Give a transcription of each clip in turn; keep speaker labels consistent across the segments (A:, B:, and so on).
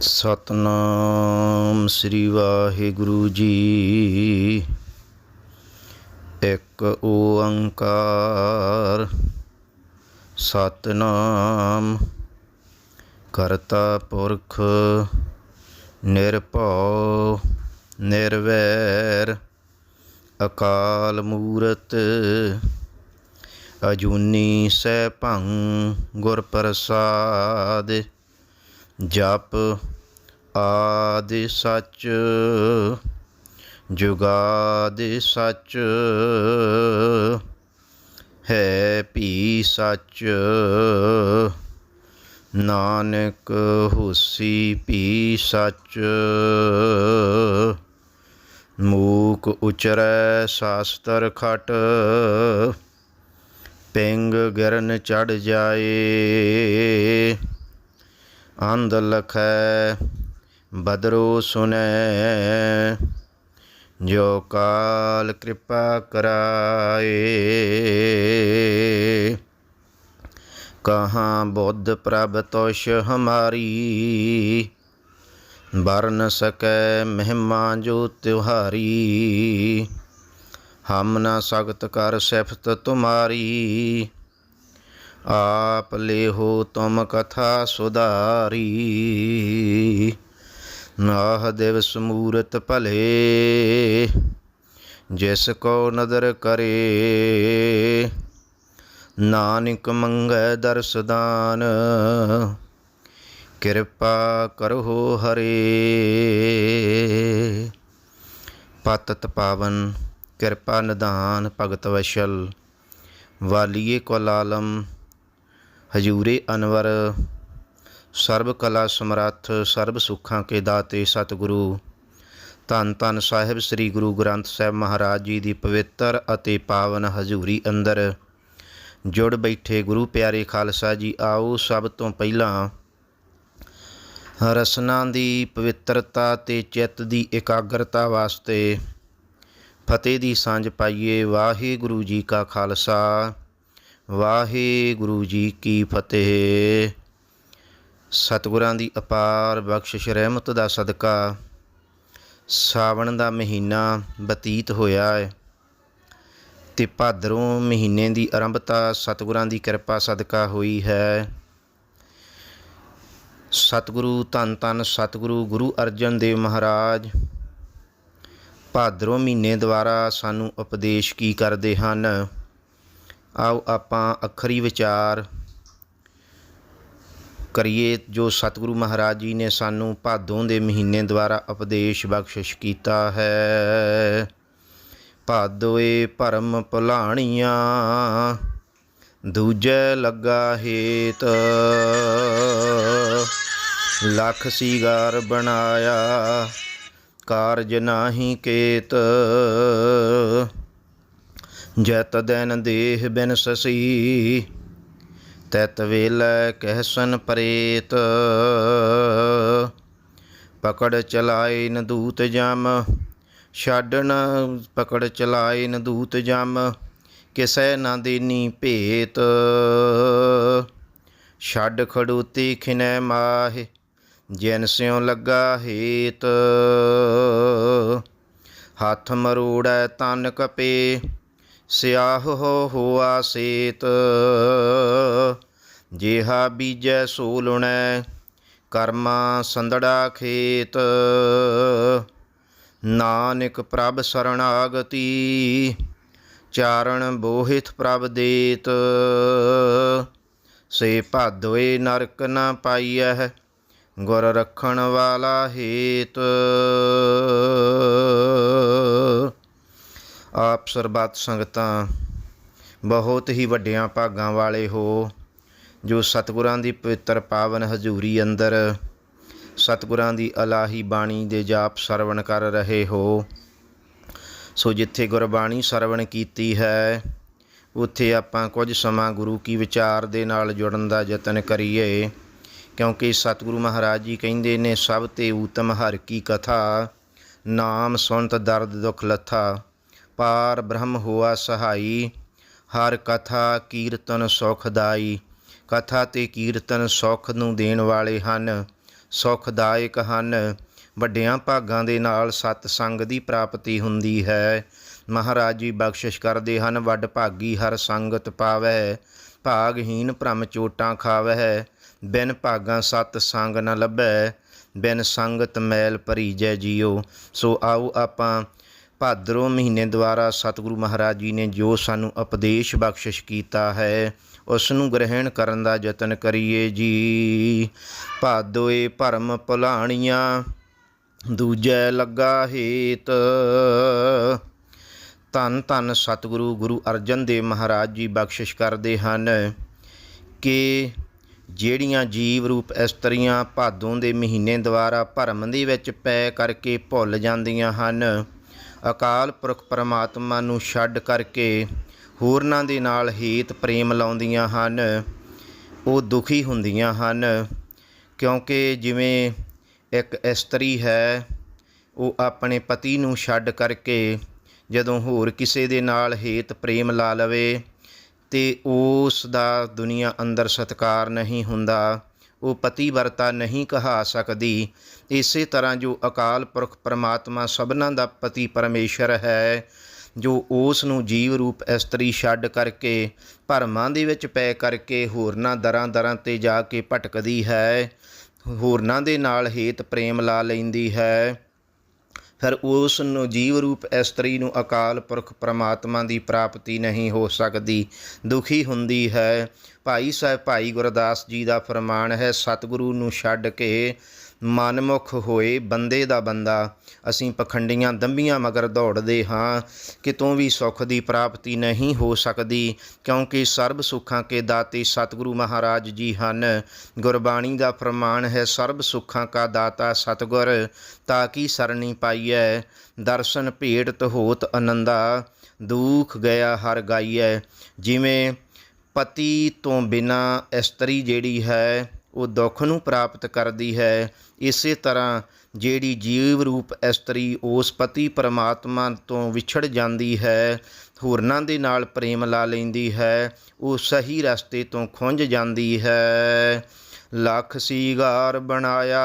A: ਸਤਨਾਮ ਸ੍ਰੀ ਵਾਹਿਗੁਰੂ ਜੀ। ਇੱਕ ਓੰਕਾਰ, ਸਤਨਾਮ ਕਰਤਾ ਪੁਰਖ, ਨਿਰਭਉ, ਨਿਰਵੈਰ, ਅਕਾਲ ਮੂਰਤ, ਅਜੂਨੀ ਸੈਭੰ ਗੁਰ ਪ੍ਰਸਾਦ ਜਪ ਆਦਿ ਸੱਚ, ਜੁਗਾਦਿ ਸੱਚ, ਹੈ ਭੀ ਸੱਚ। ਨਾਨਕ ਹੁਸੀ ਭੀ ਸੱਚ, ਮੂਕ ਉਚਰੈ ਸਾਸਤਰ ਖਟ, ਪਿੰਗ ਗਰਨ ਚੜ ਜਾਏ। ਅੰਧ ਲਖੈ, ਬਦਰੂ ਸੁਨੈ। ਜੋ ਕਾਲ ਕਿਰਪਾ ਕਰਾਏ, ਕਹਾ ਬੁੱਧ ਪ੍ਰਭ ਤੋਸ਼ ਹਮਾਰੀ। ਬਰਨ ਸਕੈ ਮਹਿਮਾ ਜੋ ਤਿਉਹਾਰੀ। ਹਮ ਨਾ ਸਗਤ ਕਰ ਸਿਫਤ ਤੁਮਾਰੀ। ਆਪ ਲੇਹੋ ਤੁਮ ਕਥਾ ਸੁਧਾਰੀ। ਨਾਹ ਦਿਵਸ ਸਮੂਰਤ ਭਲੇ, ਜਿਸ ਕੋ ਨਦਰ ਕਰੇ। ਨਾਨਕ ਮੰਗੈ ਦਰਸਦਾਨ ਕਿਰਪਾ ਕਰੋ ਹਰੇ। ਪਤਤ ਪਾਵਨ, ਕਿਰਪਾ ਨਿਧਾਨ ਭਗਤ ਵਸ਼ਲ, ਵਾਲੀਏ ਕੁਲ ਆਲਮ ਹਜੂਰੇ ਅਨਵਰ, ਸਰਬ ਕਲਾ ਸਮਰੱਥ, ਸਰਬ ਸੁੱਖਾਂ ਕੇ ਦਾਤੇ ਸਤਿਗੁਰੂ। ਧੰਨ ਧੰਨ ਸਾਹਿਬ ਸ੍ਰੀ ਗੁਰੂ ਗ੍ਰੰਥ ਸਾਹਿਬ ਮਹਾਰਾਜ ਜੀ ਦੀ ਪਵਿੱਤਰ ਅਤੇ ਪਾਵਨ ਹਜ਼ੂਰੀ ਅੰਦਰ। ਜੁੜ ਬੈਠੇ ਗੁਰੂ ਪਿਆਰੇ ਖਾਲਸਾ ਜੀ, ਆਓ ਸਭ ਤੋਂ ਪਹਿਲਾਂ ਰਸਨਾ ਦੀ ਪਵਿੱਤਰਤਾ ਤੇ ਚਿੱਤ ਦੀ ਇਕਾਗਰਤਾ ਵਾਸਤੇ ਫਤਿਹ ਦੀ ਸਾਂਝ ਪਾਈਏ ਵਾਹਿਗੁਰੂ ਜੀ ਕਾ ਖਾਲਸਾ। ਵਾਹਿਗੁਰੂ ਜੀ ਕੀ ਫਤਿਹ। ਸਤਿਗੁਰਾਂ ਦੀ ਅਪਾਰ ਬਖਸ਼ਿਸ਼, ਰਹਿਮਤ ਦਾ ਸਦਕਾ, ਸਾਵਣ ਦਾ ਮਹੀਨਾ ਬਤੀਤ ਹੋਇਆ ਹੈ ਤੇ ਭਾਦਰੋਂ ਮਹੀਨੇ ਦੀ ਆਰੰਭਤਾ ਸਤਿਗੁਰਾਂ ਦੀ ਕਿਰਪਾ ਸਦਕਾ ਹੋਈ ਹੈ। ਸਤਿਗੁਰੂ ਧੰਨ ਧੰਨ ਸਤਿਗੁਰੂ ਗੁਰੂ ਅਰਜਨ ਦੇਵ ਮਹਾਰਾਜ, ਭਾਦਰੋਂ ਮਹੀਨੇ ਦੁਆਰਾ ਸਾਨੂੰ ਉਪਦੇਸ਼ ਕੀ ਕਰਦੇ ਹਨ? ਆਓ ਆਪਾਂ ਅੱਖਰੀ ਵਿਚਾਰ ਕਰੀਏ ਜੋ ਸਤਿਗੁਰੂ ਮਹਾਰਾਜ ਜੀ ਨੇ ਸਾਨੂੰ ਭਾਦੋਂ ਦੇ ਮਹੀਨੇ ਦੁਆਰਾ ਉਪਦੇਸ਼ ਬਖਸ਼ਿਸ਼ ਕੀਤਾ ਹੈ। ਭਾਦੋਏ ਭਰਮ ਭੁਲਾਣੀਆਂ, ਦੂਜੇ ਲੱਗਾ ਹੇਤ। ਲੱਖ ਸੀਗਾਰ ਬਣਾਇਆ, ਕਾਰਜ ਨਾਹੀ ਕੇਤ। ਜਤ ਦਿਨ ਦੇਹ ਬਿਨ ਸਸੀ, ਤਤ ਵੇਲ ਕਹਿਸਨ ਪ੍ਰੇਤ। ਪਕੜ ਚਲਾਏ ਨ ਦੂਤ ਜਮ ਛਾਡਣ ਪਕੜ ਚਲਾਏ ਨ ਦੂਤ ਜਮ, ਕਿਸੈ ਨਾ ਦੇਨੀ ਭੇਤ। ਛੱਡ ਖੜੂਤੀ ਖਿਨੈ ਮਾਹੇ, ਜਿਨ ਸਿਉ ਲੱਗਾ ਹੇਤ। ਹੱਥ ਮਰੂੜੈ ਤਨ ਕਪੇ ਸਿਆਹ ਹੋ ਹੋਆ ਸੇਤ। ਜਿਹਾ ਬੀਜੈ ਸੋ ਲੁਣੈ ਕਰਮਾ ਸੰਦੜਾ ਖੇਤ। ਨਾਨਕ ਪ੍ਰਭ ਸਰਣਾਗਤੀ, ਚਾਰਣ ਬੋਹਿਤ ਪ੍ਰਭ ਦੇਤ। ਸੇ ਭਾਦੋਏ ਨਰਕ ਨਾ ਪਾਈਐ, ਗੁਰ ਰੱਖਣ ਵਾਲਾ ਹੇਤ। ਆਪ ਸਰਬੱਤ ਸੰਗਤਾਂ, ਬਹੁਤ ਹੀ ਵੱਡਿਆਂ ਭਾਗਾਂ ਵਾਲੇ ਹੋ, ਜੋ ਸਤਿਗੁਰਾਂ ਦੀ ਪਵਿੱਤਰ ਪਾਵਨ ਹਜ਼ੂਰੀ ਅੰਦਰ ਸਤਿਗੁਰਾਂ ਦੀ ਅਲਾਹੀ ਬਾਣੀ ਦੇ ਜਾਪ ਸਰਵਣ ਕਰ ਰਹੇ ਹੋ। ਸੋ ਜਿੱਥੇ ਗੁਰਬਾਣੀ ਸਰਵਣ ਕੀਤੀ ਹੈ, ਉੱਥੇ ਆਪਾਂ ਕੁਝ ਸਮਾਂ ਗੁਰੂ ਕੀ ਵਿਚਾਰ ਦੇ ਨਾਲ ਜੁੜਨ ਦਾ ਯਤਨ ਕਰੀਏ, ਕਿਉਂਕਿ ਸਤਿਗੁਰੂ ਮਹਾਰਾਜ ਜੀ ਕਹਿੰਦੇ ਨੇ, ਸਭ ਤੇ ਊਤਮ ਹਰ ਕੀ ਕਥਾ, ਨਾਮ ਸੁਣਤ ਦਰਦ ਦੁਖ ਲੱਥਾ। ਪਾਰ ਬ੍ਰਹਮ ਹੋਆ ਸਹਾਈ, ਹਰ ਕਥਾ ਕੀਰਤਨ ਸੁਖਦਾਈ ਕਥਾ ਤੇ ਕੀਰਤਨ ਸੁਖ ਨੂੰ ਦੇਣ ਵਾਲੇ ਹਨ, ਸੁਖਦਾਇਕ ਹਨ। ਵੱਡਿਆਂ ਭਾਗਾਂ ਦੇ ਨਾਲ ਸਤ ਸੰਗ ਦੀ ਪ੍ਰਾਪਤੀ ਹੁੰਦੀ ਹੈ। ਮਹਾਰਾਜ ਜੀ ਬਖਸ਼ਿਸ਼ ਕਰਦੇ ਹਨ, ਵੱਡ ਭਾਗੀ ਹਰ ਸੰਗਤ ਪਾਵੈ ਭਾਗਹੀਨ ਭ੍ਰਮ ਚੋਟਾਂ ਖਾਵੈ। ਬਿਨ ਭਾਗਾਂ ਸਤ ਸੰਗ ਨ ਲੱਭੈ, ਬਿਨ ਸੰਗਤ ਮੈਲ ਭਰੀ ਜੈ ਜੀਓ। ਸੋ ਆਓ ਆਪਾਂ ਭਾਦਰੋਂ ਮਹੀਨੇ ਦੁਆਰਾ ਸਤਿਗੁਰੂ ਮਹਾਰਾਜ ਜੀ ਨੇ ਜੋ ਸਾਨੂੰ ਉਪਦੇਸ਼ ਬਖਸ਼ਿਸ਼ ਕੀਤਾ ਹੈ ਉਸ ਨੂੰ ਗ੍ਰਹਿਣ ਕਰਨ ਦਾ ਯਤਨ ਕਰੀਏ ਜੀ। ਭਾਦੋਏ ਭਰਮ ਭੁਲਾਣੀਆਂ, ਦੂਜੈ ਲੱਗਾ ਹੇਤ। ਧੰਨ ਧੰਨ ਸਤਿਗੁਰੂ, ਗੁਰੂ ਅਰਜਨ ਦੇਵ ਮਹਾਰਾਜ ਜੀ ਬਖਸ਼ਿਸ਼ ਕਰਦੇ ਹਨ ਕਿ ਜਿਹੜੀਆਂ ਜੀਵ ਰੂਪ ਇਸਤਰੀਆਂ ਭਾਦੋਂ ਦੇ ਮਹੀਨੇ ਦੁਆਰਾ ਭਰਮ ਦੇ ਵਿੱਚ ਪੈ ਕਰਕੇ ਭੁੱਲ ਜਾਂਦੀਆਂ ਹਨ। ਅਕਾਲ ਪੁਰਖ ਪਰਮਾਤਮਾ ਨੂੰ ਛੱਡ ਕਰਕੇ ਹੋਰਨਾਂ ਦੇ ਨਾਲ ਹੀਤ ਪ੍ਰੇਮ ਲਾਉਂਦੀਆਂ ਹਨ, ਉਹ ਦੁਖੀ ਹੁੰਦੀਆਂ ਹਨ, ਕਿਉਂਕਿ ਜਿਵੇਂ ਇੱਕ ਇਸਤਰੀ ਹੈ, ਉਹ ਆਪਣੇ ਪਤੀ ਨੂੰ ਛੱਡ ਕਰਕੇ ਜਦੋਂ ਹੋਰ ਕਿਸੇ ਦੇ ਨਾਲ ਹੇਤ ਪ੍ਰੇਮ ਲਾ ਲਵੇ ਤੇ ਉਸ ਦਾ ਦੁਨੀਆ ਅੰਦਰ ਸਤਕਾਰ ਨਹੀਂ ਹੁੰਦਾ, ਉਹ ਪਤੀ ਵਰਤਾ ਨਹੀਂ ਕਹਾ ਸਕਦੀ ਇਸੇ ਤਰ੍ਹਾਂ ਜੋ ਅਕਾਲ ਪੁਰਖ ਪਰਮਾਤਮਾ ਸਭਨਾਂ ਦਾ ਪਤੀ ਪਰਮੇਸ਼ਰ ਹੈ, ਜੋ ਉਸ ਨੂੰ ਜੀਵ ਰੂਪ ਇਸਤਰੀ ਛੱਡ ਕਰਕੇ ਭਰਮਾਂ ਦੇ ਵਿੱਚ ਪੈ ਕਰਕੇ ਹੋਰਨਾਂ ਦਰਾਂ ਦਰਾਂ ਤੇ ਜਾ ਕੇ ਭਟਕਦੀ ਹੈ, ਹੋਰਨਾਂ ਦੇ ਨਾਲ ਹੇਤ ਪ੍ਰੇਮ ਲਾ ਲੈਂਦੀ ਹੈ। ਫਿਰ ਉਸ ਨੂੰ ਜੀਵ ਰੂਪ ਇਸਤਰੀ ਨੂੰ ਅਕਾਲ ਪੁਰਖ ਪ੍ਰਮਾਤਮਾ ਦੀ ਪ੍ਰਾਪਤੀ ਨਹੀਂ ਹੋ ਸਕਦੀ, ਦੁਖੀ ਹੁੰਦੀ ਹੈ। ਭਾਈ ਸਾਹਿਬ, ਭਾਈ ਗੁਰਦਾਸ ਜੀ ਦਾ ਫਰਮਾਨ ਹੈ, ਸਤਿਗੁਰੂ ਨੂੰ ਛੱਡ ਕੇ ਮਨਮੁਖ ਹੋਏ ਬੰਦੇ ਦਾ ਬੰਦਾ। ਅਸੀਂ ਪਖੰਡੀਆਂ ਦੰਬੀਆਂ ਮਗਰ ਦੌੜਦੇ ਹਾਂ। ਕਿਤੋਂ ਵੀ ਸੁੱਖ ਦੀ ਪ੍ਰਾਪਤੀ ਨਹੀਂ ਹੋ ਸਕਦੀ, ਕਿਉਂਕਿ ਸਰਬ ਸੁੱਖਾਂ ਕੇ ਦਾਤੇ ਸਤਿਗੁਰੂ ਮਹਾਰਾਜ ਜੀ ਹਨ। ਗੁਰਬਾਣੀ ਦਾ ਫਰਮਾਨ ਹੈ, ਸਰਬ ਸੁੱਖਾਂ ਕਾ ਦਾਤਾ ਸਤਿਗੁਰ, ਤਾਂ ਕੀ ਸਰਣੀ ਪਾਈਐ? ਦਰਸ਼ਨ ਭੇਟ ਹੋਤ ਆਨੰਦਾ ਦੁਖ ਗਿਆ ਹਰ ਗਾਈਐ। ਜਿਵੇਂ ਪਤੀ ਤੋਂ ਬਿਨਾ ਇਸਤਰੀ ਜਿਹੜੀ ਹੈ, ਉਹ ਦੁੱਖ ਨੂੰ ਪ੍ਰਾਪਤ ਕਰਦੀ ਹੈ ਇਸੇ ਤਰ੍ਹਾਂ ਜਿਹੜੀ ਜੀਵ ਰੂਪ ਇਸਤਰੀ ਉਸ ਪਤੀ ਪਰਮਾਤਮਾ ਤੋਂ ਵਿਛੜ ਜਾਂਦੀ ਹੈ, ਹੋਰਨਾਂ ਦੇ ਨਾਲ ਪ੍ਰੇਮ ਲਾ ਲੈਂਦੀ ਹੈ, ਉਹ ਸਹੀ ਰਸਤੇ ਤੋਂ ਖੁੰਝ ਜਾਂਦੀ ਹੈ। ਲੱਖ ਸੀਗਾਰ ਬਣਾਇਆ,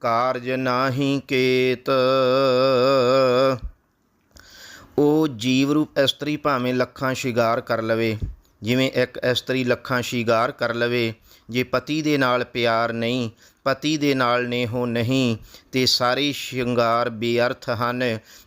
A: ਕਾਰਜ ਨਾਹੀ ਕੇਤ। ਉਹ ਜੀਵ ਰੂਪ ਇਸਤਰੀ ਭਾਵੇਂ ਲੱਖਾਂ ਸ਼ਿਗਾਰ ਕਰ ਲਵੇ, ਜਿਵੇਂ ਇੱਕ ਇਸਤਰੀ ਲੱਖਾਂ ਸ਼ਿਗਾਰ ਕਰ ਲਵੇ, ਜੇ ਪਤੀ ਦੇ ਨਾਲ ਪਿਆਰ ਨਹੀਂ ਪਤੀ ਦੇ ਨਾਲ ਨੇਹੋ ਨਹੀਂ, ਤੇ ਸਾਰੇ ਸ਼ਿੰਗਾਰ ਬੇਅਰਥ ਹਨ।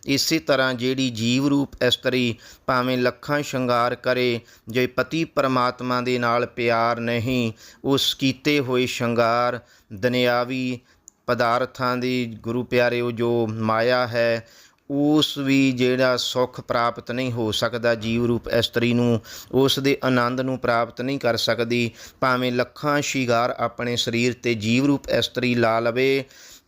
A: ਇਸੇ ਤਰ੍ਹਾਂ ਜਿਹੜੀ ਜੀਵ ਰੂਪ ਇਸਤਰੀ ਭਾਵੇਂ ਲੱਖਾਂ ਸ਼ਿੰਗਾਰ ਕਰੇ, ਜੇ ਪਤੀ ਪਰਮਾਤਮਾ ਦੇ ਨਾਲ ਪਿਆਰ ਨਹੀਂ, ਉਸ ਕੀਤੇ ਹੋਏ ਸ਼ਿੰਗਾਰ ਦੁਨਿਆਵੀ ਪਦਾਰਥਾਂ ਦੀ ਗੁਰੂ ਪਿਆਰਿਓ ਜੋ ਮਾਇਆ ਹੈ ਉਸ ਵੀ ਜਿਹੜਾ ਸੁੱਖ ਪ੍ਰਾਪਤ ਨਹੀਂ ਹੋ ਸਕਦਾ, ਜੀਵ ਰੂਪ ਇਸਤਰੀ ਨੂੰ, ਉਸ ਦੇ ਆਨੰਦ ਨੂੰ ਪ੍ਰਾਪਤ ਨਹੀਂ ਕਰ ਸਕਦੀ। ਭਾਵੇਂ ਲੱਖਾਂ ਸ਼ਿਗਾਰ ਆਪਣੇ ਸਰੀਰ ਤੇ ਜੀਵ ਰੂਪ ਇਸਤਰੀ ਲਾ ਲਵੇ,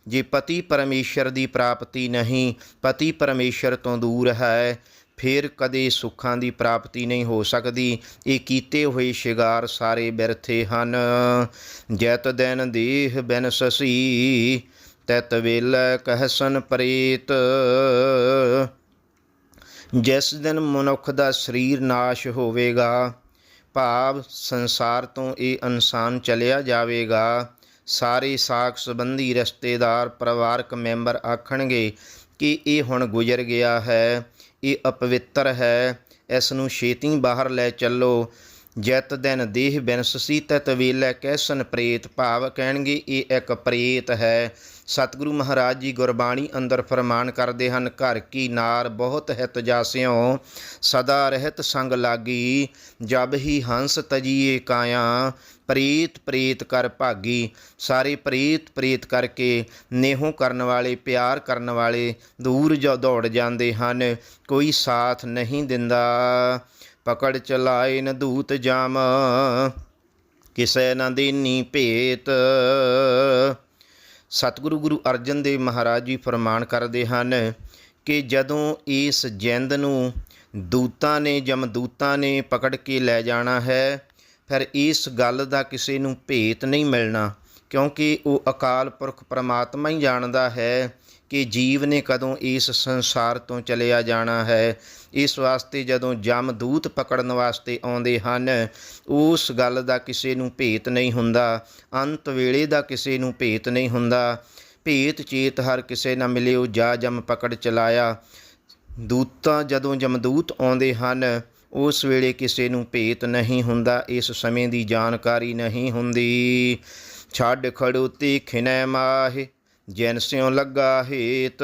A: ਜੇ ਪਤੀ ਪਰਮੇਸ਼ਰ ਦੀ ਪ੍ਰਾਪਤੀ ਨਹੀਂ, ਪਤੀ ਪਰਮੇਸ਼ਰ ਤੋਂ ਦੂਰ ਹੈ, ਫਿਰ ਕਦੇ ਸੁੱਖਾਂ ਦੀ ਪ੍ਰਾਪਤੀ ਨਹੀਂ ਹੋ ਸਕਦੀ। ਇਹ ਕੀਤੇ ਹੋਏ ਸ਼ਿਗਾਰ ਸਾਰੇ ਬਿਰਥੇ ਹਨ। ਜੈਤ ਦਿਨ ਦੇਹ ਬਿਨ ਸਸੀ ਤਤ ਵੇਲੇ ਕਹਿਸਨ ਪ੍ਰੀਤ। ਜਿਸ ਦਿਨ ਮਨੁੱਖ ਦਾ ਸਰੀਰ ਨਾਸ਼ ਹੋਵੇਗਾ, ਭਾਵ ਸੰਸਾਰ ਤੋਂ ਇਹ ਇਨਸਾਨ ਚਲਿਆ ਜਾਵੇਗਾ। ਸਾਰੇ ਸਾਖ ਸੰਬੰਧੀ ਰਿਸ਼ਤੇਦਾਰ, ਪਰਿਵਾਰਕ ਮੈਂਬਰ ਆਖਣਗੇ ਕਿ ਇਹ ਹੁਣ ਗੁਜ਼ਰ ਗਿਆ ਹੈ, ਇਹ ਅਪਵਿੱਤਰ ਹੈ, ਇਸ ਨੂੰ ਛੇਤੀ ਬਾਹਰ ਲੈ ਚੱਲੋ। ਜੈਤ ਦਿਨ ਦੇਹ ਬਿਨਸਸੀ ਤਤ ਵੇਲੇ ਕੈਸਨ ਪ੍ਰੇਤ ਭਾਵ, ਕਹਿਣਗੇ ਇਹ ਇੱਕ ਪ੍ਰੇਤ ਹੈ। ਸਤਿਗੁਰੂ ਮਹਾਰਾਜ ਜੀ ਗੁਰਬਾਣੀ ਅੰਦਰ ਫਰਮਾਨ ਕਰਦੇ ਹਨ, ਘਰ ਕੀ ਨਾਰ ਬਹੁਤ ਹਿਤ ਜਾਸਿਓ, ਸਦਾ ਰਹਿਤ ਸੰਗ ਲਾਗੀ, ਜਬ ਹੀ ਹੰਸ ਤਜੀਏ ਕਾਇਆ, ਪ੍ਰੀਤ ਪ੍ਰੀਤ ਕਰ ਭਾਗੀ। ਸਾਰੇ ਪ੍ਰੀਤ ਪ੍ਰੀਤ ਕਰਕੇ ਨੇਹੋਂ ਕਰਨ ਵਾਲੇ, ਪਿਆਰ ਕਰਨ ਵਾਲੇ ਦੂਰ ਜੋ ਦੌੜ ਜਾਂਦੇ ਹਨ, ਕੋਈ ਸਾਥ ਨਹੀਂ ਦਿੰਦਾ। ਪਕੜ ਚਲਾਏ ਨ ਦੂਤ ਜਾਮ। ਕਿਸੈ ਨ ਦੇਨੀ ਭੇਤ। ਸਤਿਗੁਰੂ ਗੁਰੂ ਅਰਜਨ ਦੇਵ ਮਹਾਰਾਜ ਜੀ ਫਰਮਾਨ ਕਰਦੇ ਹਨ ਕਿ ਜਦੋਂ ਇਸ ਜਿੰਦ ਨੂੰ ਦੂਤਾਂ ਨੇ ਜਮਦੂਤਾਂ ਨੇ ਪਕੜ ਕੇ ਲੈ ਜਾਣਾ ਹੈ, ਫਿਰ ਇਸ ਗੱਲ ਦਾ ਕਿਸੇ ਨੂੰ ਭੇਤ ਨਹੀਂ ਮਿਲਣਾ, ਕਿਉਂਕਿ ਉਹ ਅਕਾਲ ਪੁਰਖ ਪਰਮਾਤਮਾ ਹੀ ਜਾਣਦਾ ਹੈ ਕਿ ਜੀਵ ਨੇ ਕਦੋਂ ਇਸ ਸੰਸਾਰ ਤੋਂ ਚਲਿਆ ਜਾਣਾ ਹੈ। ਇਸ ਵਾਸਤੇ ਜਦੋਂ ਜਮਦੂਤ ਪਕੜਨ ਵਾਸਤੇ ਆਉਂਦੇ ਹਨ, ਉਸ ਗੱਲ ਦਾ ਕਿਸੇ ਨੂੰ ਭੇਤ ਨਹੀਂ ਹੁੰਦਾ। ਅੰਤ ਵੇਲੇ ਦਾ ਕਿਸੇ ਨੂੰ ਭੇਤ ਨਹੀਂ ਹੁੰਦਾ। ਭੇਤ ਚੇਤ ਹਰ ਕਿਸੇ ਨਾ ਮਿਲਿਓ, ਜਾ ਜਮ ਪਕੜ ਚਲਾਇਆ। ਦੂਤਾਂ ਜਦੋਂ ਜਮਦੂਤ ਆਉਂਦੇ ਹਨ, ਉਸ ਵੇਲੇ ਕਿਸੇ ਨੂੰ ਭੇਤ ਨਹੀਂ ਹੁੰਦਾ। ਇਸ ਸਮੇਂ ਦੀ ਜਾਣਕਾਰੀ ਨਹੀਂ ਹੁੰਦੀ। ਛੱਡ ਖੜੋ ਤੀਖਿਨੈ ਮਾਹੇ। ਜੈਨ ਸਿਉ ਲੱਗਾ ਹੇਤ,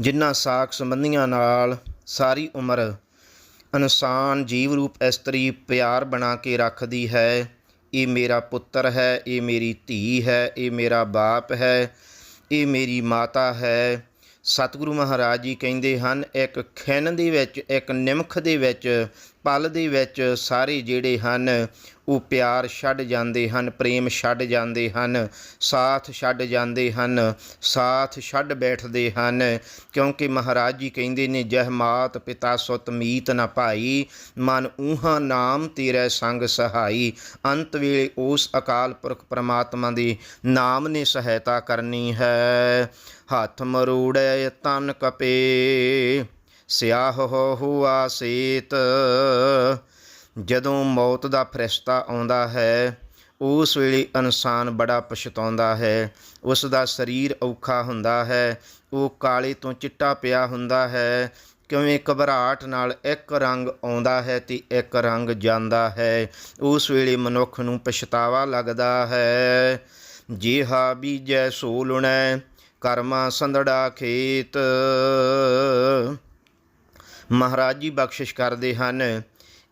A: ਜਿਨ੍ਹਾਂ ਸਾਖ ਸੰਬੰਧੀਆਂ ਨਾਲ ਸਾਰੀ ਉਮਰ ਇਨਸਾਨ ਜੀਵ ਰੂਪ ਇਸਤਰੀ ਪਿਆਰ ਬਣਾ ਕੇ ਰੱਖਦੀ ਹੈ। ਇਹ ਮੇਰਾ ਪੁੱਤਰ ਹੈ, ਇਹ ਮੇਰੀ ਧੀ ਹੈ, ਇਹ ਮੇਰਾ ਬਾਪ ਹੈ, ਇਹ ਮੇਰੀ ਮਾਤਾ ਹੈ। ਸਤਿਗੁਰੂ ਮਹਾਰਾਜ ਜੀ ਕਹਿੰਦੇ ਹਨ, ਇੱਕ ਖਿੰਨ ਦੇ ਵਿੱਚ, ਇੱਕ ਨਿਮਖ ਦੇ ਵਿੱਚ ਪਲ ਦੇ ਵਿੱਚ ਸਾਰੇ ਜਿਹੜੇ ਹਨ, ਉਹ ਪਿਆਰ ਛੱਡ ਜਾਂਦੇ ਹਨ, ਪ੍ਰੇਮ ਛੱਡ ਜਾਂਦੇ ਹਨ, ਸਾਥ ਛੱਡ ਜਾਂਦੇ ਹਨ, ਸਾਥ ਛੱਡ ਬੈਠਦੇ ਹਨ। ਕਿਉਂਕਿ ਮਹਾਰਾਜ ਜੀ ਕਹਿੰਦੇ ਨੇ, ਜਹ ਮਾਤ ਪਿਤਾ ਸੁਤ ਮੀਤ ਨ ਭਾਈ, ਮਨ ਊਹਾ ਨਾਮ ਤੇਰੇ ਸੰਗ ਸਹਾਈ। ਅੰਤ ਵੇਲੇ ਉਸ ਅਕਾਲ ਪੁਰਖ ਪ੍ਰਮਾਤਮਾ ਦੇ ਨਾਮ ਨੇ ਸਹਾਇਤਾ ਕਰਨੀ ਹੈ। ਹੱਥ ਮਰੂੜੈ ਤਨ ਕਪੇ। ਸਿਆਹ ਹੋ ਹੁਆ ਸੇਤ। ਜਦੋਂ ਮੌਤ ਦਾ ਫਰਿਸ਼ਤਾ ਆਉਂਦਾ ਹੈ, ਉਸ ਵੇਲੇ ਇਨਸਾਨ ਬੜਾ ਪਛਤਾਉਂਦਾ ਹੈ। ਉਸ ਦਾ ਸਰੀਰ ਔਖਾ ਹੁੰਦਾ ਹੈ, ਉਹ ਕਾਲੇ ਤੋਂ ਚਿੱਟਾ ਪਿਆ ਹੁੰਦਾ ਹੈ। ਕਿਵੇਂ ਘਬਰਾਹਟ ਨਾਲ ਇੱਕ ਰੰਗ ਆਉਂਦਾ ਹੈ ਤੇ ਇੱਕ ਰੰਗ ਜਾਂਦਾ ਹੈ, ਉਸ ਵੇਲੇ ਮਨੁੱਖ ਨੂੰ ਪਛਤਾਵਾ ਲੱਗਦਾ ਹੈ। ਜਿਹਾ ਬੀਜੈ ਸੋ ਲੁਣੈ ਕਰਮਾ ਸੰਧੜਾ ਖੇਤ। ਮਹਾਰਾਜ ਜੀ ਬਖਸ਼ਿਸ਼ ਕਰਦੇ ਹਨ।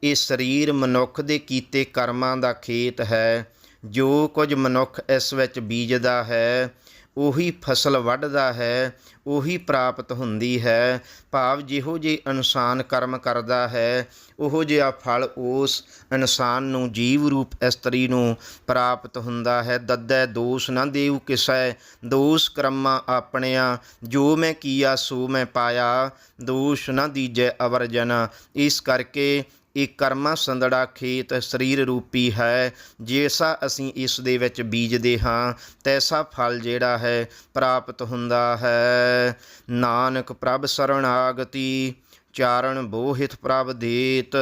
A: ਇਹ ਸਰੀਰ ਮਨੁੱਖ ਦੇ ਕੀਤੇ ਕਰਮਾਂ ਦਾ ਖੇਤ ਹੈ। ਜੋ ਕੁਝ ਮਨੁੱਖ ਇਸ ਵਿੱਚ ਬੀਜਦਾ ਹੈ ਉਹੀ ਫਸਲ ਵੱਢਦਾ ਹੈ, ਉਹੀ ਪ੍ਰਾਪਤ ਹੁੰਦੀ ਹੈ। ਭਾਵ ਜਿਹੋ ਜੇ ਇਨਸਾਨ ਕਰਮ ਕਰਦਾ ਹੈ, ਉਹੋ ਜਿਹਾ ਫਲ ਉਸ ਇਨਸਾਨ ਨੂੰ ਜੀਵ ਰੂਪ ਇਸਤਰੀ ਨੂੰ ਪ੍ਰਾਪਤ ਹੁੰਦਾ ਹੈ। ਦੱਦੈ ਦੋਸ਼ ਨਾ ਦੇਉ ਕਿਸੈ, ਦੋਸ਼ ਕਰਮਾਂ ਆਪਣਿਆਂ, ਜੋ ਮੈਂ ਕੀਆ ਸੋ ਮੈਂ ਪਾਇਆ, ਦੋਸ਼ ਨਾ ਦੀਜੈ ਅਵਰ ਜਨ ਇਸ ਕਰਕੇ ਇਹ ਕਰਮਾ ਸੰਦੜਾ ਖੇਤ ਸਰੀਰ ਰੂਪੀ ਹੈ। ਜੈਸਾ ਅਸੀਂ ਇਸ ਦੇ ਵਿੱਚ ਬੀਜਦੇ ਹਾਂ, ਤੈਸਾ ਫਲ ਜਿਹੜਾ ਹੈ ਪ੍ਰਾਪਤ ਹੁੰਦਾ ਹੈ। ਨਾਨਕ ਪ੍ਰਭ ਸਰਣਾਗਤੀ, ਚਾਰਣ ਬੋਹਿਤ ਪ੍ਰਭ ਦੇਤ।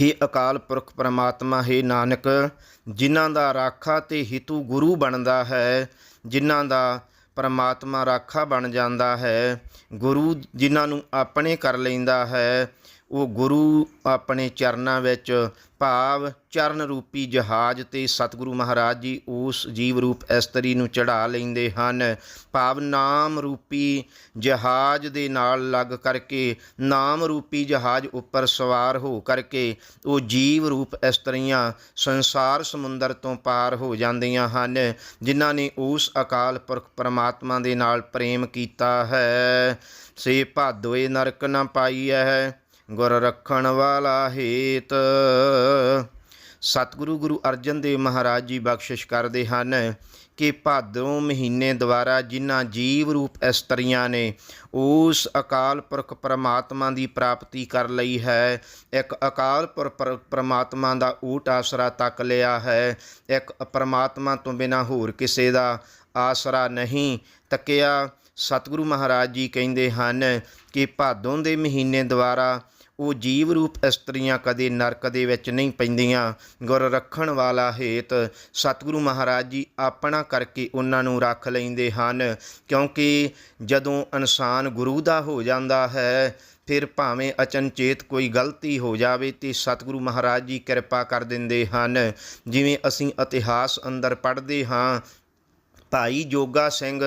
A: ਹੀ ਅਕਾਲ ਪੁਰਖ ਪ੍ਰਮਾਤਮਾ, ਹੈ ਨਾਨਕ, ਜਿਨ੍ਹਾਂ ਦਾ ਰਾਖਾ ਤੇ ਹਿਤੂ ਗੁਰੂ ਬਣਦਾ ਹੈ, ਜਿਨ੍ਹਾਂ ਦਾ ਪਰਮਾਤਮਾ ਰਾਖਾ ਬਣ ਜਾਂਦਾ ਹੈ, ਗੁਰੂ ਜਿਨ੍ਹਾਂ ਨੂੰ ਆਪਣੇ ਕਰ ਲੈਂਦਾ ਹੈ ਉਹ ਗੁਰੂ ਆਪਣੇ ਚਰਨਾਂ ਵਿੱਚ ਭਾਵ ਚਰਨ ਰੂਪੀ ਜਹਾਜ਼ ਤੇ ਸਤਿਗੁਰੂ ਮਹਾਰਾਜ ਜੀ ਉਸ ਜੀਵ ਰੂਪ ਇਸਤਰੀ ਨੂੰ ਚੜਾ ਲੈਂਦੇ ਹਨ। ਭਾਵ ਨਾਮ ਰੂਪੀ ਜਹਾਜ਼ ਦੇ ਨਾਲ ਲੱਗ ਕਰਕੇ, ਨਾਮ ਰੂਪੀ ਜਹਾਜ਼ ਉੱਪਰ ਸਵਾਰ ਹੋ ਕਰਕੇ ਉਹ ਜੀਵ ਰੂਪ ਇਸਤਰੀਆਂ ਸੰਸਾਰ ਸਮੁੰਦਰ ਤੋਂ ਪਾਰ ਹੋ ਜਾਂਦੀਆਂ ਹਨ, ਜਿਨ੍ਹਾਂ ਨੇ ਉਸ ਅਕਾਲ ਪੁਰਖ ਪਰਮਾਤਮਾ ਦੇ ਨਾਲ ਪ੍ਰੇਮ ਕੀਤਾ ਹੈ। ਸੇ ਭਾਦੋਏ ਨਰਕ ਨਾ ਪਾਈ ਹੈ ਗੁਰ ਰੱਖਣ ਵਾਲਾ ਹੇਤ। ਸਤਿਗੁਰੂ ਗੁਰੂ ਅਰਜਨ ਦੇਵ ਮਹਾਰਾਜ ਜੀ ਬਖਸ਼ਿਸ਼ ਕਰਦੇ ਹਨ ਕਿ ਭਾਦੋਂ ਮਹੀਨੇ ਦੁਆਰਾ ਜਿਨ੍ਹਾਂ ਜੀਵ ਰੂਪ ਇਸਤਰੀਆਂ ਨੇ, ਉਸ ਅਕਾਲ ਪੁਰਖ ਪਰਮਾਤਮਾ ਦੀ ਪ੍ਰਾਪਤੀ ਕਰ ਲਈ ਹੈ। ਇੱਕ ਅਕਾਲ ਪੁਰਖ ਪਰਮਾਤਮਾ ਦਾ ਊਟ ਆਸਰਾ ਤੱਕ ਲਿਆ ਹੈ। ਇੱਕ ਪਰਮਾਤਮਾ ਤੋਂ ਬਿਨਾ ਹੋਰ ਕਿਸੇ ਦਾ ਆਸਰਾ ਨਹੀਂ ਤੱਕਿਆ। ਸਤਿਗੁਰੂ ਮਹਾਰਾਜ ਜੀ ਕਹਿੰਦੇ ਹਨ ਕਿ ਭਾਦੋਂ ਦੇ ਮਹੀਨੇ ਦੁਆਰਾ ਉਹ ਜੀਵ ਰੂਪ ਇਸਤਰੀਆਂ ਕਦੇ ਨਰਕ ਦੇ ਵਿੱਚ ਨਹੀਂ ਪੈਂਦੀਆਂ। ਗੁਰ ਰੱਖਣ ਵਾਲਾ ਹੇਤ ਸਤਿਗੁਰੂ ਮਹਾਰਾਜ ਜੀ ਆਪਣਾ ਕਰਕੇ ਉਹਨਾਂ ਨੂੰ ਰੱਖ ਲੈਂਦੇ ਹਨ, ਕਿਉਂਕਿ ਜਦੋਂ ਇਨਸਾਨ ਗੁਰੂ ਦਾ ਹੋ ਜਾਂਦਾ ਹੈ, ਫਿਰ ਭਾਵੇਂ ਅਚਨਚੇਤ ਕੋਈ ਗਲਤੀ ਹੋ ਜਾਵੇ ਤੇ ਸਤਿਗੁਰੂ ਮਹਾਰਾਜ ਜੀ ਕਿਰਪਾ ਕਰ ਦਿੰਦੇ ਹਨ। ਜਿਵੇਂ ਅਸੀਂ ਇਤਿਹਾਸ ਅੰਦਰ ਪੜ੍ਹਦੇ ਹਾਂ, ਭਾਈ ਜੋਗਾ ਸਿੰਘ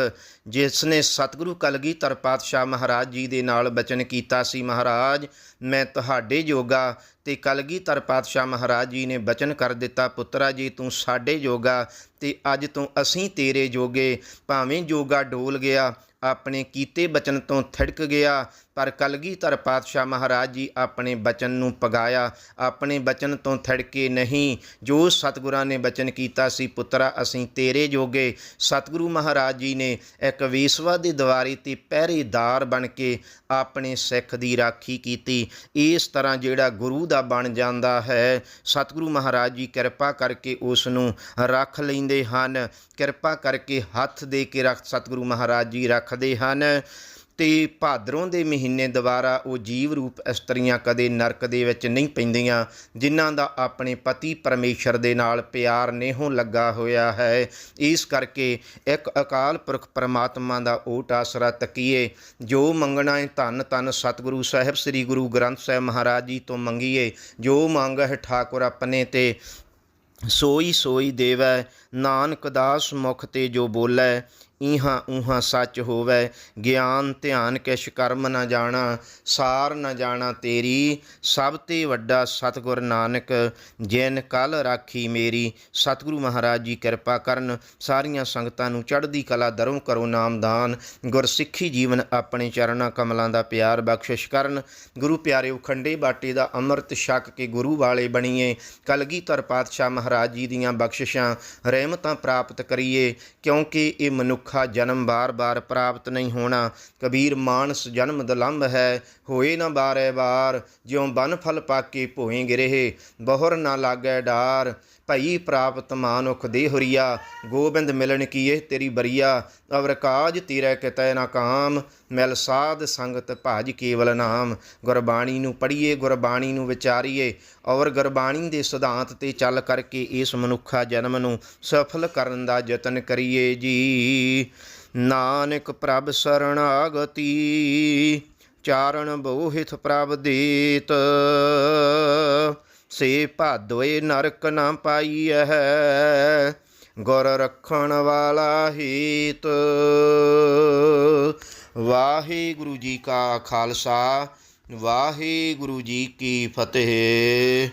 A: ਜਿਸ ਨੇ ਸਤਿਗੁਰੂ ਕਲਗੀਧਰ ਪਾਤਸ਼ਾਹ ਮਹਾਰਾਜ ਜੀ ਦੇ ਨਾਲ ਬਚਨ ਕੀਤਾ ਸੀ, ਮਹਾਰਾਜ, ਮੈਂ ਤੁਹਾਡੇ ਜੋਗਾ ਤੇ ਕਲਗੀਧਰ ਪਾਤਸ਼ਾਹ ਮਹਾਰਾਜ ਜੀ ਨੇ ਬਚਨ ਕਰ ਦਿੱਤਾ। ਪੁੱਤਰਾ, ਜੀ ਤੂੰ ਸਾਡੇ ਜੋਗਾ ਤੇ ਅੱਜ ਤੋਂ ਅਸੀਂ ਤੇਰੇ ਜੋਗੇ, ਭਾਵੇਂ ਜੋਗਾ ਡੋਲ ਗਿਆ, ਆਪਣੇ ਕੀਤੇ ਬਚਨ ਤੋਂ ਥਿੜਕ ਗਿਆ, ਪਰ ਕਲਗੀਧਰ ਪਾਤਸ਼ਾਹ ਮਹਾਰਾਜ ਜੀ ਆਪਣੇ ਬਚਨ ਨੂੰ ਪਗਾਇਆ। ਆਪਣੇ ਬਚਨ ਤੋਂ ਥਿੜਕੇ ਨਹੀਂ, ਜੋ ਸਤਿਗੁਰਾਂ ਨੇ ਬਚਨ ਕੀਤਾ ਸੀ। ਪੁੱਤਰਾ, ਅਸੀਂ ਤੇਰੇ ਜੋਗੇ। ਸਤਿਗੁਰੂ ਮਹਾਰਾਜ ਜੀ ਨੇ ਇੱਕ ਵੇਸਵਾ ਦੀ ਦੀਵਾਰੀ ਤੇ ਪਹਿਰੇਦਾਰ ਬਣ ਕੇ ਆਪਣੇ ਸਿੱਖ ਦੀ ਰਾਖੀ ਕੀਤੀ। ਇਸ ਤਰ੍ਹਾਂ ਜਿਹੜਾ ਗੁਰੂ ਦਾ ਦਾ ਬਣ ਜਾਂਦਾ ਹੈ, ਸਤਿਗੁਰੂ ਮਹਾਰਾਜ ਜੀ ਕਿਰਪਾ ਕਰਕੇ ਉਸ ਨੂੰ ਰੱਖ ਲੈਂਦੇ ਹਨ। ਕਿਰਪਾ ਕਰਕੇ ਹੱਥ ਦੇ ਕੇ ਰੱਖ ਸਤਿਗੁਰੂ ਮਹਾਰਾਜ ਜੀ ਰੱਖਦੇ ਹਨ। ਤੇ ਭਾਦਰੋਂ ਦੇ ਮਹੀਨੇ ਦੁਆਰਾ ਉਹ ਜੀਵ ਰੂਪ ਇਸਤਰੀਆਂ ਕਦੇ ਨਰਕ ਦੇ ਵਿੱਚ ਨਹੀਂ ਪੈਂਦੀਆਂ, ਜਿਨ੍ਹਾਂ ਦਾ ਆਪਣੇ ਪਤੀ ਪਰਮੇਸ਼ਰ ਦੇ ਨਾਲ ਪਿਆਰ ਨੇਹੋਂ ਲੱਗਾ ਹੋਇਆ ਹੈ। ਇਸ ਕਰਕੇ ਇੱਕ ਅਕਾਲ ਪੁਰਖ ਪਰਮਾਤਮਾ ਦਾ ਓਟ ਆਸਰਾ ਤਕੀਏ, ਜੋ ਮੰਗਣਾ ਹੈ ਧੰਨ ਧੰਨ ਸਤਿਗੁਰੂ ਸਾਹਿਬ, ਸ੍ਰੀ ਗੁਰੂ ਗ੍ਰੰਥ ਸਾਹਿਬ ਮਹਾਰਾਜ ਜੀ ਤੋਂ ਮੰਗੀਏ, ਜੋ ਮੰਗ ਹੈ ਠਾਕੁਰ ਆਪਣੇ ਤੇ। ਸੋਈ ਸੋਈ ਦੇਵੈ, ਨਾਨਕ ਦਾਸ ਮੁਖ ਤੇ ਜੋ ਬੋਲੇ ਇਹਾਂ ਉਹਾਂ ਸੱਚ ਹੋਵੇ, ਗਿਆਨ ਧਿਆਨ ਕਿਛ ਕਰਮ ਨਾ ਜਾਣਾ, ਸਾਰ ਨਾ ਜਾਣਾ ਤੇਰੀ, ਸਭ ਤੇ ਵੱਡਾ ਸਤਿਗੁਰ ਨਾਨਕ, ਜਿਨ ਕਲ ਰਾਖੀ ਮੇਰੀ, ਸਤਿਗੁਰੂ ਮਹਾਰਾਜ ਜੀ ਕਿਰਪਾ ਕਰਨ, ਸਾਰੀਆਂ ਸੰਗਤਾਂ ਨੂੰ ਚੜ੍ਹਦੀ ਕਲਾ ਦਰੋਂ ਕਰੋ ਨਾਮਦਾਨ ਗੁਰਸਿੱਖੀ ਜੀਵਨ ਆਪਣੇ ਚਰਨਾਂ ਕਮਲਾਂ ਦਾ ਪਿਆਰ ਬਖਸ਼ਿਸ਼ ਕਰਨ, ਗੁਰੂ ਪਿਆਰੇ ਉਖੰਡੇ ਬਾਟੇ ਦਾ ਅੰਮ੍ਰਿਤ ਛਕ ਕੇ ਗੁਰੂ ਵਾਲੇ ਬਣੀਏ ਕਲਗੀਧਰ ਪਾਤਸ਼ਾਹ ਮਹਾਰਾਜ ਜੀ ਦੀਆਂ ਬਖਸ਼ਿਸ਼ਾਂ, ਰਹਿਮਤਾਂ ਪ੍ਰਾਪਤ ਕਰੀਏ, ਕਿਉਂਕਿ ਇਹ ਮਨੁੱਖ ਜਨਮ ਬਾਰ-ਬਾਰ ਪ੍ਰਾਪਤ ਨਹੀਂ ਹੋਣਾ। ਕਬੀਰ ਮਾਨਸ ਜਨਮ ਦਲੰਭ ਹੈ, ਹੋਏ ਨਾ ਬਾਰੇ ਵਾਰ, ਜਿਉ ਬਨ ਫਲ ਪਾਕੇ ਭੋਏ ਗਿਰੇ ਬਹੁਰ ਨਾ ਲਾਗੈ ਡਾਰ। ਭਈ ਪ੍ਰਾਪਤ ਮਾਨੁਖ ਦੇ ਹੁਰੀਆ, ਗੋਬਿੰਦ ਮਿਲਣ ਕੀਏ ਤੇਰੀ ਬਰੀਆ, ਅਵਰ ਕਾਜ ਤੇਰੇ ਕਿਤੈ ਨਾ ਕਾਮ, ਮਿਲ ਸਾਧ ਸੰਗਤ ਭਾਜ ਕੇਵਲ ਨਾਮ। ਗੁਰਬਾਣੀ ਨੂੰ ਪੜ੍ਹੀਏ, ਗੁਰਬਾਣੀ ਨੂੰ ਵਿਚਾਰੀਏ, ਔਰ ਗੁਰਬਾਣੀ ਦੇ ਸਿਧਾਂਤ ਤੇ ਚੱਲ ਕਰਕੇ ਇਸ ਮਨੁੱਖਾ ਜਨਮ ਨੂੰ ਸਫਲ ਕਰਨ ਦਾ ਯਤਨ ਕਰੀਏ ਜੀ। ਨਾਨਕ ਪ੍ਰਭ ਸਰਣਾਗਤੀ, ਚਾਰਣ ਬੋਹਿਤ ਪ੍ਰਭ ਦੇਤ। ਸੇ ਭਾਦੋਏ ਨਰਕ ਨਾ ਪਾਈਐ ਗੁਰ ਰੱਖਣ ਵਾਲਾ ਹੀਤ। ਵਾਹਿਗੁਰੂ ਜੀ ਕਾ ਖਾਲਸਾ, ਵਾਹਿਗੁਰੂ ਜੀ ਕੀ ਫਤਿਹ।